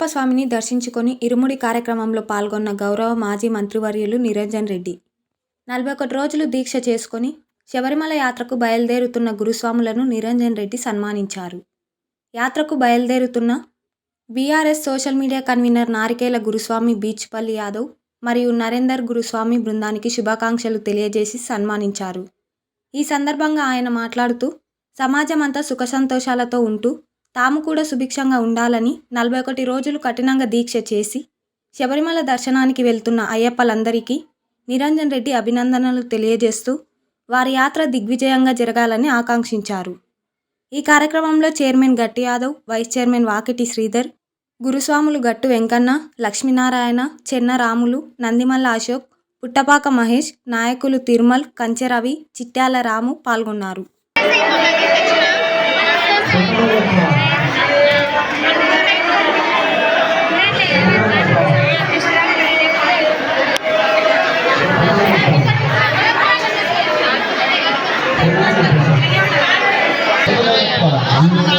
అయ్యప్ప స్వామిని దర్శించుకొని ఇరుముడి కార్యక్రమంలో పాల్గొన్న గౌరవ మాజీ మంత్రివర్యులు నిరంజన్ రెడ్డి. నలభై ఒకటి రోజులు దీక్ష చేసుకొని శబరిమల యాత్రకు బయలుదేరుతున్న గురుస్వాములను నిరంజన్ రెడ్డి సన్మానించారు. యాత్రకు బయలుదేరుతున్న BRS social media convener Narikela Guruswamy Beechpalli Yadav మరియు నరేందర్ గురుస్వామి బృందానికి శుభాకాంక్షలు తెలియజేసి సన్మానించారు. ఈ సందర్భంగా ఆయన మాట్లాడుతూ సమాజం అంతా సుఖ సంతోషాలతో ఉంటూ తాము కూడా సుభిక్షంగా ఉండాలని నలభై ఒకటి రోజులు కఠినంగా దీక్ష చేసి శబరిమల దర్శనానికి వెళ్తున్న అయ్యప్పలందరికీ నిరంజన్ రెడ్డి అభినందనలు తెలియజేస్తూ వారి యాత్ర దిగ్విజయంగా జరగాలని ఆకాంక్షించారు. ఈ కార్యక్రమంలో chairman Gatti Yadav vice chairman Vakiti Sridhar గురుస్వాములు Gattu Venkanna Lakshminarayana చెన్నరాములు Nandimalla Ashok Puttapaka Mahesh నాయకులు తిరుమల్ కంచెరవి చిట్యాల రాము పాల్గొన్నారు. అన్నదాన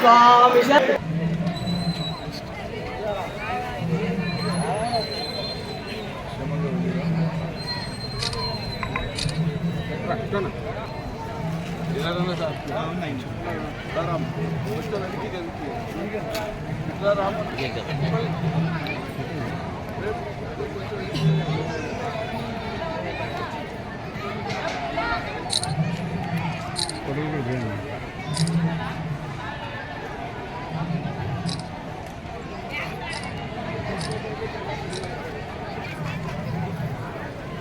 స్వామి కొడుకు